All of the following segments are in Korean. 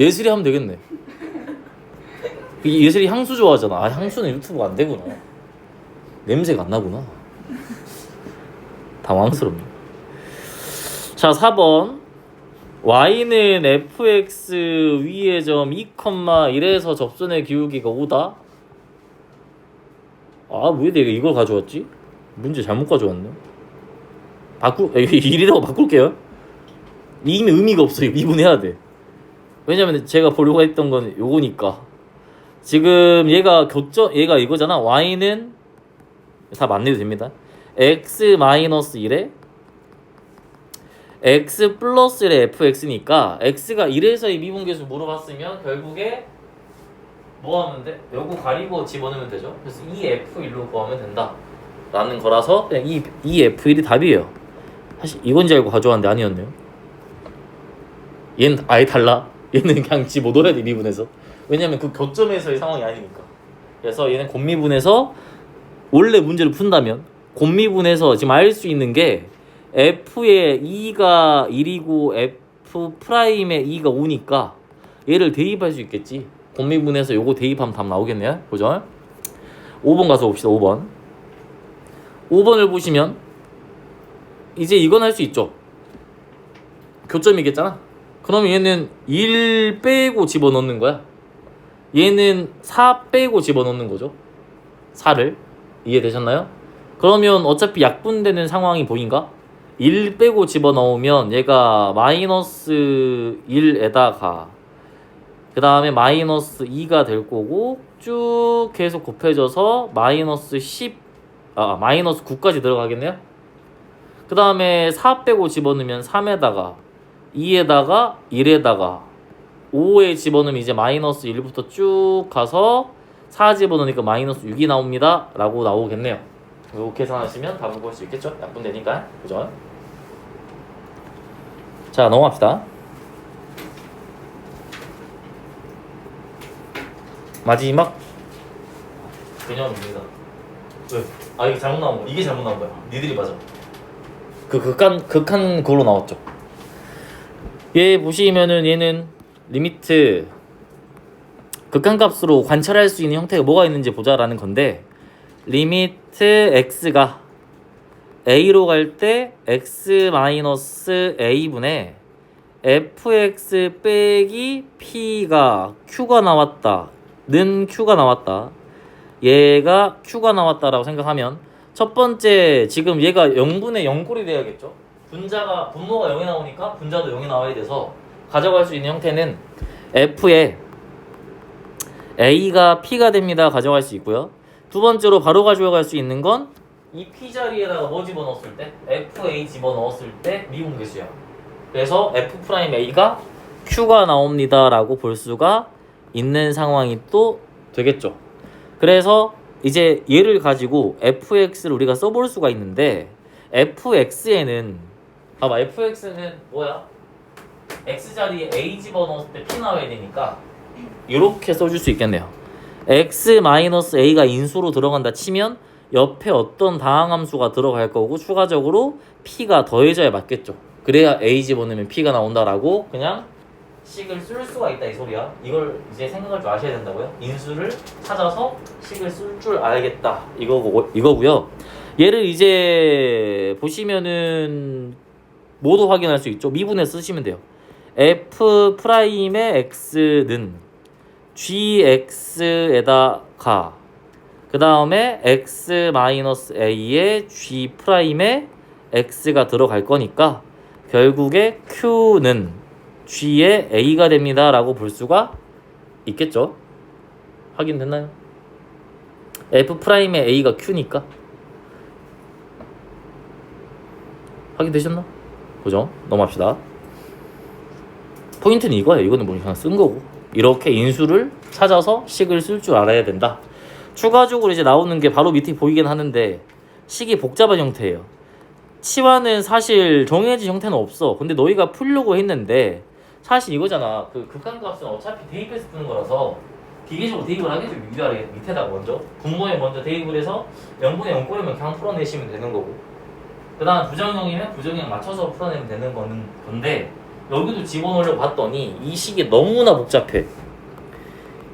예슬이 하면 되겠네. 이 예슬이 향수 좋아하잖아. 아 향수는 유튜브가 안 되구나. 냄새가 안 나구나. 당황스럽네. 자 4번 y는 fx 위의 점 2,1에서 접선의 기울기가 5다. 아왜 내가 이걸 가져왔지? 문제 잘못 가져왔네. 바꾸 1이라고 바꿀게요. 이미 의미가 없어요. 미분해야 돼. 왜냐면 제가 보려고 했던 건 요거니까. 지금 얘가 교점 얘가 이거잖아. y는 다 맞내도 됩니다. x 마이너스 1에 x 플러스 1의 fx니까 x가 1에서의 미분계수 물어봤으면 결국에 뭐 하면 돼? 요거 가리고 집어넣으면 되죠. 그래서 2f1로 구하면 된다. 라는 거라서 그냥 이, 2f1이 답이에요. 사실 이건지 알고 가져왔는데 아니었네요. 얘는 아예 달라. 얘는 그냥 지못돼 미분에서. 왜냐면 그 교점에서의 상황이 아니니까. 그래서 얘는 곤미분에서 원래 문제를 푼다면 곤미분에서 지금 알 수 있는 게 f의 2가 1이고 f 프라임의 2가 5니까 얘를 대입할 수 있겠지. 곤미분에서 요거 대입하면 답 나오겠네요. 보죠. 5번 가서 봅시다. 5번. 5번을 보시면 이제 이건 할 수 있죠. 교점이겠잖아. 그러면 얘는 1 빼고 집어넣는 거야. 얘는 4 빼고 집어넣는 거죠. 4를 이해되셨나요? 그러면 어차피 약분되는 상황이 보인가? 1 빼고 집어넣으면 얘가 마이너스 1에다가 그 다음에 마이너스 2가 될 거고 쭉 계속 곱해져서 마이너스 10, 아 마이너스 9까지 들어가겠네요. 그 다음에 4 빼고 집어넣으면 3에다가 2에다가 1에다가 5에 집어넣으면 이제 마이너스 1부터 쭉 가서 4 집어넣으니까 마이너스 6이 나옵니다. 라고 나오겠네요. 이거 계산하시면 답을 볼수 있겠죠? 약분되니까. 그죠? 자, 넘어갑시다. 마지막 개념입니다. 왜? 아 이게 잘못 나온 거야. 이게 잘못 나온 거야. 니들이 맞아. 그 극한 극한 그걸로 나왔죠. 얘 보시면은 얘는 리미트 극한값으로 관찰할 수 있는 형태가 뭐가 있는지 보자라는 건데 리미트 x가 a로 갈 때 x 마이너스 a분의 fx 빼기 p가 q가 나왔다 는 q가 나왔다. 얘가 q가 나왔다라고 생각하면 첫 번째 지금 얘가 0분의 0꼴이 돼야겠죠 분자가 분모가 0이 나오니까 분자도 0이 나와야 돼서 가져갈 수 있는 형태는 f에 a가 p가 됩니다. 가져갈 수 있고요. 두 번째로 바로 가져갈 수 있는 건 이 p 자리에다가 뭐 집어넣었을 때? Fa 집어넣었을 때 미분 계수야. 그래서 f 프라임 a가 q가 나옵니다 라고 볼 수가 있는 상황이 또 되겠죠. 그래서 이제 얘를 가지고 fx를 우리가 써볼 수가 있는데 fx에는 봐봐 fx는 뭐야? x 자리에 a 집어넣었을 때 p 나와야 되니까 이렇게 써줄 수 있겠네요. x 마이너스 a가 인수로 들어간다 치면 옆에 어떤 다항함수가 들어갈 거고 추가적으로 p가 더해져야 맞겠죠. 그래야 a 집어넣으면 p가 나온다라고 그냥 식을 쓸 수가 있다 이 소리야. 이걸 이제 생각할 줄 아셔야 된다고요. 인수를 찾아서 식을 쓸 줄 알겠다 이거고 이거고요. 얘를 이제 보시면은 모두 확인할 수 있죠. 미분해 쓰시면 돼요. f 프라임의 x는 gx에다가 그 다음에 x 마이너스 a의 g 프라임에 x가 들어갈 거니까 결국에 q는 g의 a가 됩니다라고 볼 수가 있겠죠. 확인됐나요? f 프라임의 a가 q니까 확인되셨나? 그죠? 넘어갑시다. 포인트는 이거예요. 이거는 뭐 그냥 쓴 거고. 이렇게 인수를 찾아서 식을 쓸 줄 알아야 된다. 추가적으로 이제 나오는 게 바로 밑에 보이긴 하는데 식이 복잡한 형태예요. 치와는 사실 정해진 형태는 없어. 근데 너희가 풀려고 했는데 사실 이거잖아. 그 극한값은 어차피 대입해서 푸는 거라서 기계적으로 대입을 하겠죠. 위아래 밑에다가 먼저 분모에 먼저 대입을 해서 0분의 0꼴이면 그냥 풀어내시면 되는 거고 그 다음 부정형이면 부정형 맞춰서 풀어내면 되는 거는 건데 여기도 집어넣으려고 봤더니 이 식이 너무나 복잡해.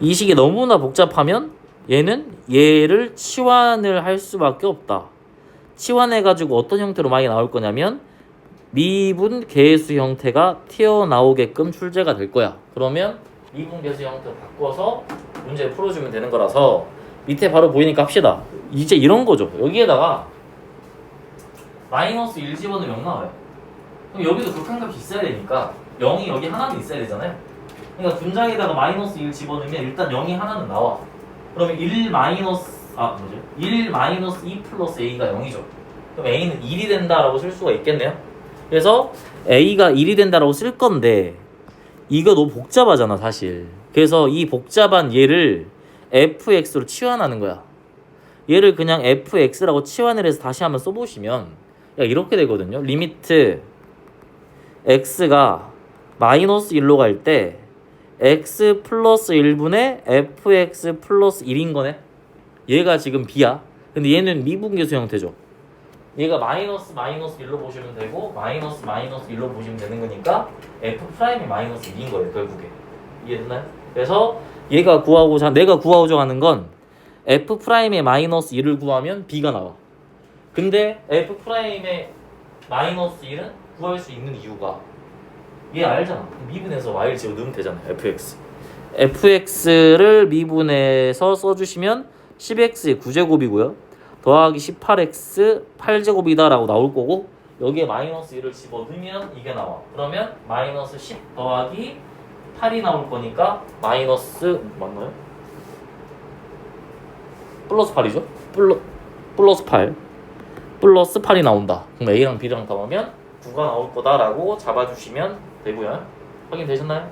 이 식이 너무나 복잡하면 얘는 얘를 치환을 할 수밖에 없다. 치환해가지고 어떤 형태로 많이 나올 거냐면 미분 계수 형태가 튀어나오게끔 출제가 될 거야. 그러면 미분 계수 형태로 바꿔서 문제 풀어주면 되는 거라서 밑에 바로 보이니까 합시다. 이제 이런 거죠. 여기에다가 마이너스 1 집어넣으면 0 나와요. 그럼 여기도 극한값이 있어야 되니까 0이 여기 하나는 있어야 되잖아요. 그러니까 분장에다가 마이너스 1 집어넣으면 일단 0이 하나는 나와. 그러면 1 마이너스 아 뭐죠? 1 마이너스 2 플러스 a가 0이죠. 그럼 a는 1이 된다라고 쓸 수가 있겠네요. 그래서 a가 1이 된다라고 쓸 건데 이거 너무 복잡하잖아 사실. 그래서 이 복잡한 얘를 fx로 치환하는 거야. 얘를 그냥 fx라고 치환을 해서 다시 한번 써보시면 야 이렇게 되거든요. 리미트 x가 마이너스 1로 갈 때 x 플러스 1분의 fx 플러스 1인 거네. 얘가 지금 b야. 근데 얘는 미분계수 형태죠. 얘가 마이너스 마이너스 1로 보시면 되고 마이너스 마이너스 1로 보시면 되는 거니까 f 프라임이 마이너스 1인 거예요 결국에 이해됐나요? 그래서 얘가 구하고자 내가 구하고자 하는 건 f 프라임의 마이너스 1을 구하면 b가 나와 근데 f 프라임의 마이너스 1은 구할 수 있는 이유가 얘 알잖아. 미분해서 y를 집어 넣으면 되잖아요 fx fx를 미분해서 써주시면 10x의 9제곱이고요. 더하기 18x 8제곱이다라고 나올 거고 여기에 마이너스 1을 집어넣으면 이게 나와. 그러면 마이너스 10 더하기 8이 나올 거니까 마이너스 맞나요? 플러스 8이죠? 플러, 플러스 8 플러스 8이 나온다 그럼 A랑 B랑 더하면 9가 나올 거다라고 잡아주시면 되고요 확인되셨나요?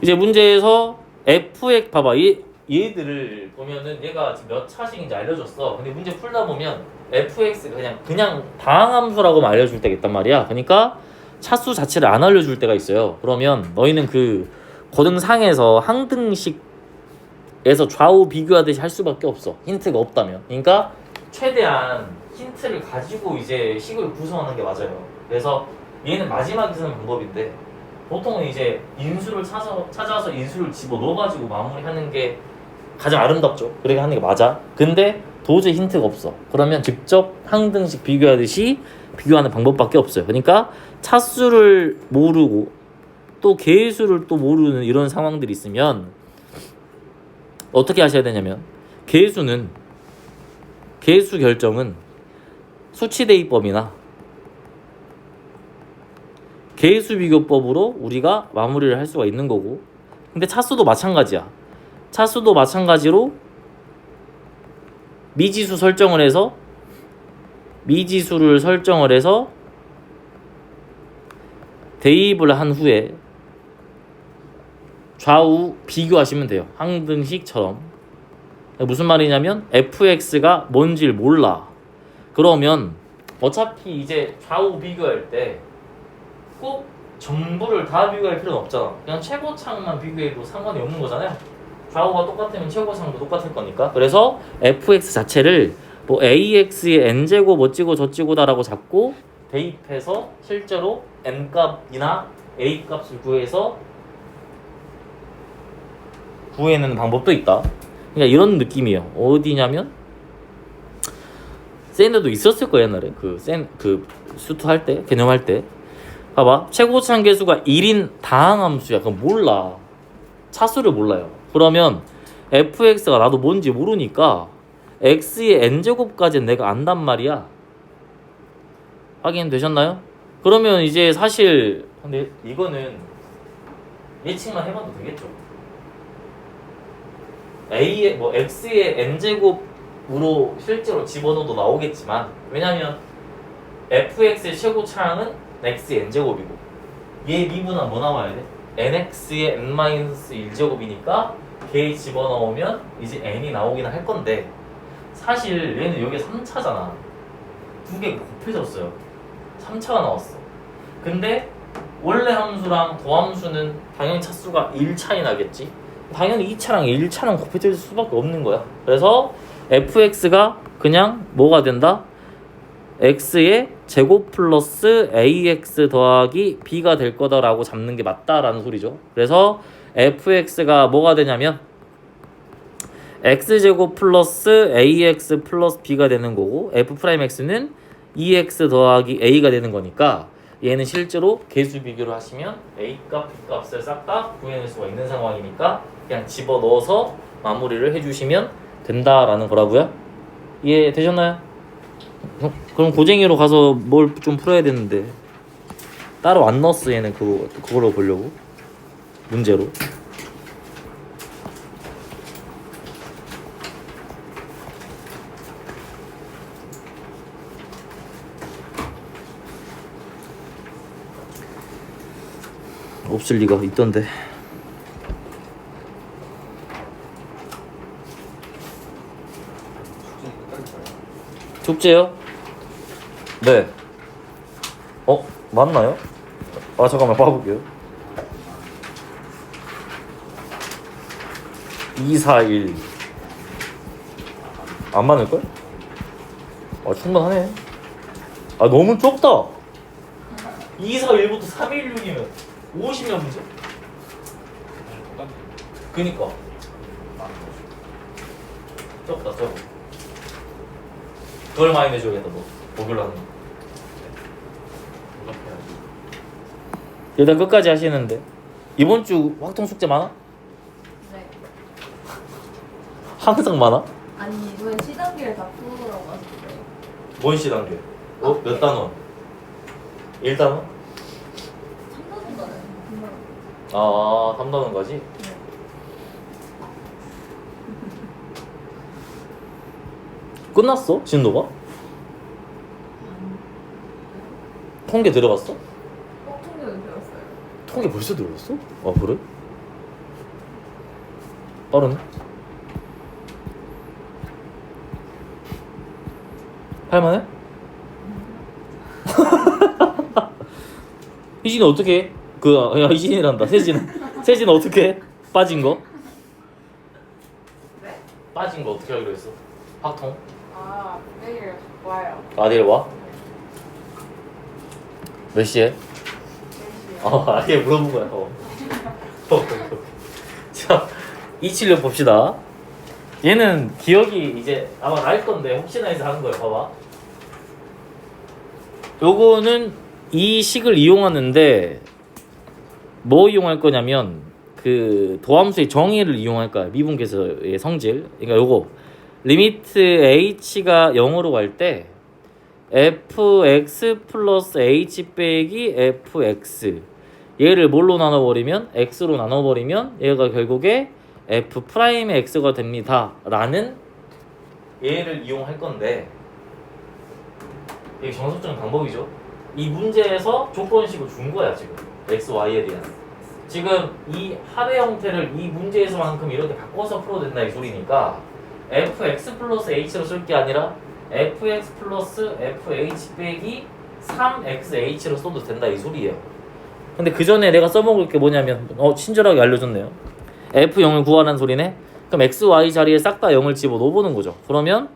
이제 문제에서 fx 봐봐 이 얘들을 보면은 얘가 지금 몇 차식인지 알려줬어. 근데 문제 풀다 보면 fx 그냥 그냥 다항함수라고만 알려줄 때가 있단 말이야. 그러니까 차수 자체를 안 알려줄 때가 있어요. 그러면 너희는 그 고등상에서 항등식에서 좌우 비교하듯이 할 수밖에 없어. 힌트가 없다면. 그러니까 최대한 힌트를 가지고 이제 식을 구성하는 게 맞아요. 그래서 얘는 마지막에 쓰는 방법인데 보통은 이제 인수를 찾아, 찾아서 인수를 집어 넣어가지고 마무리하는 게 가장 아름답죠. 그렇게 하는 게 맞아. 근데 도저히 힌트가 없어. 그러면 직접 항등식 비교하듯이 비교하는 방법밖에 없어요. 그러니까 차수를 모르고 또 개수를 또 모르는 이런 상황들이 있으면 어떻게 하셔야 되냐면 개수는 개수 결정은 수치대입법이나 개수 비교법으로 우리가 마무리를 할 수가 있는 거고 근데 차수도 마찬가지야. 차수도 마찬가지로 미지수 설정을 해서 미지수를 설정을 해서 대입을 한 후에 좌우 비교하시면 돼요. 항등식처럼. 무슨 말이냐면 fx가 뭔지를 몰라. 그러면 어차피 이제 좌우 비교할 때 꼭 전부를 다 비교할 필요는 없잖아. 그냥 최고창만 비교해도 상관이 없는 거잖아요. 좌우가 똑같으면 최고상도 똑같을 거니까. 그래서 fx 자체를 뭐 ax의 n제곱 어찌고 저찌고다라고 잡고 대입해서 실제로 n 값이나 a 값을 구해서 구해내는 방법도 있다. 그러니까 이런 느낌이에요. 어디냐면 샌드도 있었을 거야 옛날에. 그센그 수트 할때 개념할 때. 봐봐. 최고차항 계수가 1인 다항 함수야. 그럼 몰라. 차수를 몰라요. 그러면 fx가 나도 뭔지 모르니까 x의 n제곱까지는 내가 안단 말이야. 확인되셨나요? 그러면 이제 사실 근데 이거는 예측만 해봐도 되겠죠 a의 뭐 x의 n제곱으로 실제로 집어넣어도 나오겠지만 왜냐면 fx의 최고 차항은 x의 n제곱이고 얘 미분은 뭐 나와야 돼? nx의 n-1제곱이니까 걔 집어넣으면 이제 n이 나오긴 할 건데 사실 얘는 여기 3차잖아. 두 개 곱해졌어요. 3차가 나왔어. 근데 원래 함수랑 도함수는 당연히 차수가 1차이 나겠지 당연히 2차랑 1차랑 곱해질 수밖에 없는 거야 그래서 fx가 그냥 뭐가 된다? x의 제곱 플러스 ax 더하기 b가 될 거다라고 잡는 게 맞다라는 소리죠. 그래서 fx가 뭐가 되냐면 x제곱 플러스 ax 플러스 b가 되는 거고 f 프라임 x는 2x 더하기 a가 되는 거니까 얘는 실제로 개수 비교를 하시면 a 값, b 값을 싹 다 구해낼 수가 있는 상황이니까 그냥 집어 넣어서 마무리를 해주시면 된다라는 거라고요. 이해 되셨나요? 어, 그럼 고쟁이로 가서 뭘 좀 풀어야 되는데 따로 안 넣었어 얘는 그거 그걸로 보려고 문제로. 없을 리가 있던데. 축제요? 네. 어 맞나요? 아 잠깐만 봐볼게요. 2, 4, 1. 안 맞을걸? 아 충분하네. 아 너무 적다. 2, 4, 1부터 3, 1, 6이면 50년 문제? 그니까 적다 적어 그걸 많이 내줘야겠다 너 목요일 하는 거 일단 끝까지 하시는데 이번 주 확통 숙제 많아? 네. 항상 많아? 아니 이번 시단계를 다 풀어보라고 하셨어요. 뭔 시단계? 어? 몇 단원? 1단원? 3단원 가는 금방. 아 3단원까지? 끝났어? 진도가? 통계 들어갔어? 꼭 통계는 들었어요. 통계 벌써 들어갔어? 아 그래? 빠르네 할만해? 희진이 어떻게 해? 그, 야, 희진이란다. 세진. 세진 어떻게 해? 빠진 거? 네? 빠진 거 어떻게 하기로 했어? 확통? 아 와요. 아, 내일 와? 몇 시에? 4시요. 어, 아예 물어본 거야. 어. 자, 276 봅시다. 얘는 기억이 이제 아마 날 건데 혹시나 해서 하는 거예요. 봐봐. 요거는 이 식을 이용하는데 뭐 이용할 거냐면 그 도함수의 정의를 이용할 거야. 미분계수의 성질. 그러니까 요거 리미트 h가 0으로 갈 때 fx 플러스 h 빼기 fx 얘를 뭘로 나눠버리면? X로 나눠버리면 얘가 결국에 f 프라임의 x가 됩니다. 라는 얘를 이용할 건데 이게 정석적인 방법이죠. 이 문제에서 조건식을 준 거야 지금. X, y에 대한. 지금 이 합의 형태를 이 문제에서만큼 이렇게 바꿔서 풀어도 된다 이 소리니까 fx 플러스 h로 쓸 게 아니라 fx 플러스 fh 빼기 3xh로 써도 된다 이 소리예요. 근데 그 전에 내가 써먹을 게 뭐냐면 어 친절하게 알려줬네요. f0을 구하라는 소리네. 그럼 x, y 자리에 싹 다 0을 집어 넣어보는 거죠. 그러면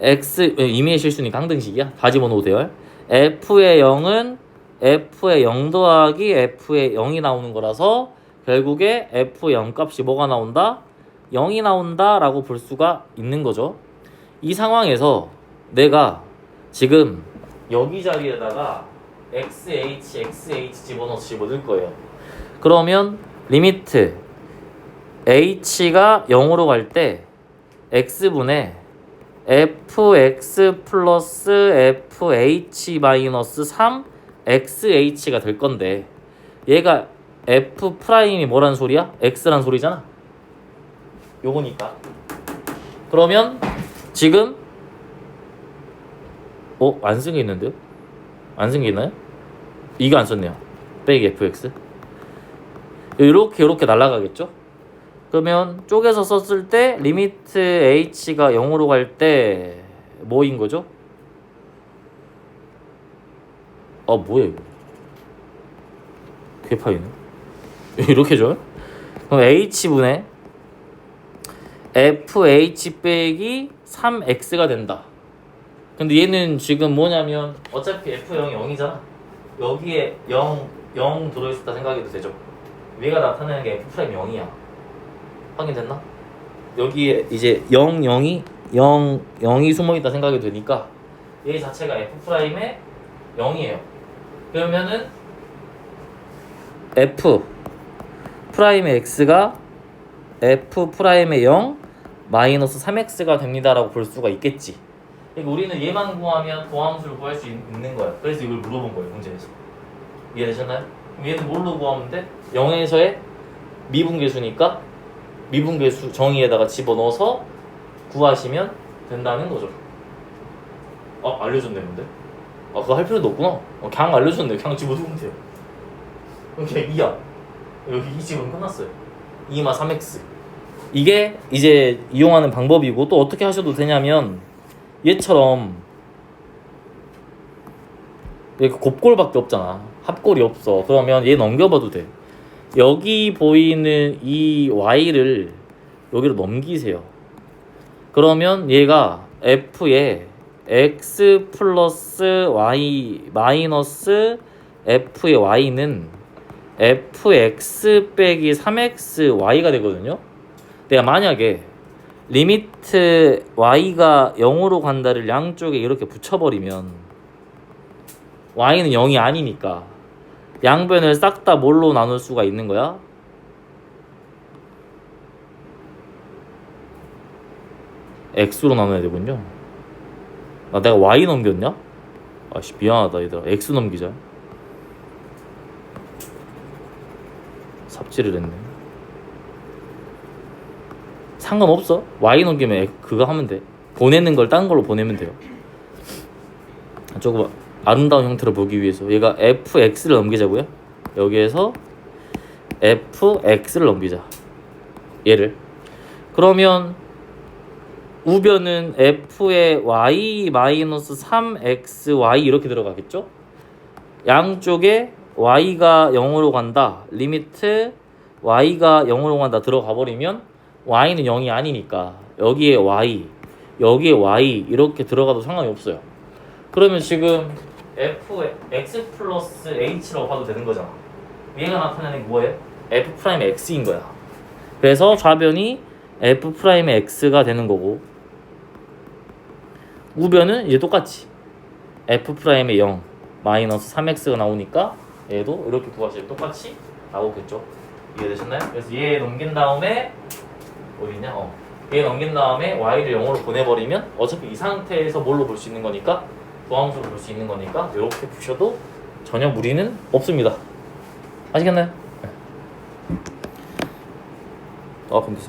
x 예, 이미의 실수니까 항등식이야. 다 집어넣어도 돼요. f의 0은 f의 0 더하기 f의 0이 나오는 거라서 결국에 f0 값이 뭐가 나온다? 0이 나온다라고 볼 수가 있는 거죠. 이 상황에서 내가 지금 여기 자리에다가 xh, xh 집어넣어서 집어넣을 거예요. 그러면 리미트 h가 0으로 갈 때 x분의 fx 플러스 fh 마이너스 3xh가 될 건데 얘가 f 프라임이 뭐란 소리야? x란 소리잖아. 요거니까. 그러면 지금 어? 안 쓴 게 있는데요? 안 쓴 게 있나요? 이거 안 썼네요. 빼기 fx. 이렇게 이렇게 날아가겠죠? 그러면 쪼개서 썼을 때 리미트 h가 0으로 갈 때 뭐인 거죠? 아 뭐야 이거? 개파이네. 이렇게 줘요? 그럼 h분의 fh 빼기 3x가 된다. 근데 얘는 지금 뭐냐면 어차피 F0이 0이잖아. 여기에 0, 0 들어있었다 생각해도 되죠. 위가 나타내는 게 F 프라임 0이야. 확인됐나? 여기에 이제 0, 0이 0, 0이 숨어있다 생각이 되니까 얘 자체가 F 프라임의 0이에요. 그러면은 F 프라임의 X가 F 프라임의 0 마이너스 3X가 됩니다라고 볼 수가 있겠지. 그러니까 우리는 얘만 구하면 도함수를 구할 수 있- 있는 거야. 그래서 이걸 물어본 거예요 문제에서. 이해되셨나요? 그럼 얘는 뭘로 구하면 돼? 0에서의 미분계수니까 미분계수 정의에다가 집어넣어서 구하시면 된다는 거죠. 아 알려줬네 근데. 아 그거 할 필요도 없구나. 어, 그냥 알려줬네. 그냥 집어넣으면 돼요. 그럼 그냥 2야. 여기 이 집은 끝났어요. 2마 3x. 이게 이제 이용하는 방법이고 또 어떻게 하셔도 되냐면 얘처럼 이렇게 곱골밖에 없잖아. 합골이 없어. 그러면 얘 넘겨봐도 돼. 여기 보이는 이 y를 여기로 넘기세요. 그러면 얘가 f에 x 플러스 y 마이너스 f의 y는 fx 빼기 3xy가 되거든요. 내가 만약에 리미트 y가 0으로 간다를 양쪽에 이렇게 붙여버리면 y는 0이 아니니까 양변을 싹 다 뭘로 나눌 수가 있는 거야? x로 나눠야 되군요. 아 내가 y 넘겼냐? 아씨 미안하다 얘들아 x 넘기자. 삽질을 했네. 상관없어. y 넘기면 그거 하면 돼. 보내는 걸 딴 걸로 보내면 돼요. 조금 아름다운 형태로 보기 위해서 얘가 fx를 넘기자고요. 여기에서 fx를 넘기자. 얘를. 그러면 우변은 f의 y 마이너스 3xy 이렇게 들어가겠죠? 양쪽에 y가 0으로 간다. 리미트 y가 0으로 간다 들어가 버리면 y는 0이 아니니까 여기에 y, 여기에 y 이렇게 들어가도 상관이 없어요. 그러면 지금 f의 x 플러스 h라고 봐도 되는 거잖아. 얘가 나타내는 게 뭐예요? f 프라임의 x인 거야. 그래서 좌변이 f 프라임의 x가 되는 거고 우변은 이제 똑같이 f 프라임의 0 마이너스 3x가 나오니까 얘도 이렇게 구하시면 똑같이 나오겠죠. 이해되셨나요? 그래서 얘 넘긴 다음에 어디냐? 어. 얘 넘긴 다음에 y를 0으로 보내버리면 어차피 이 상태에서 뭘로 볼 수 있는 거니까 도함수로 볼 수 있는 거니까 이렇게 푸셔도 전혀 무리는 없습니다. 아시겠나요? 네. 아 근데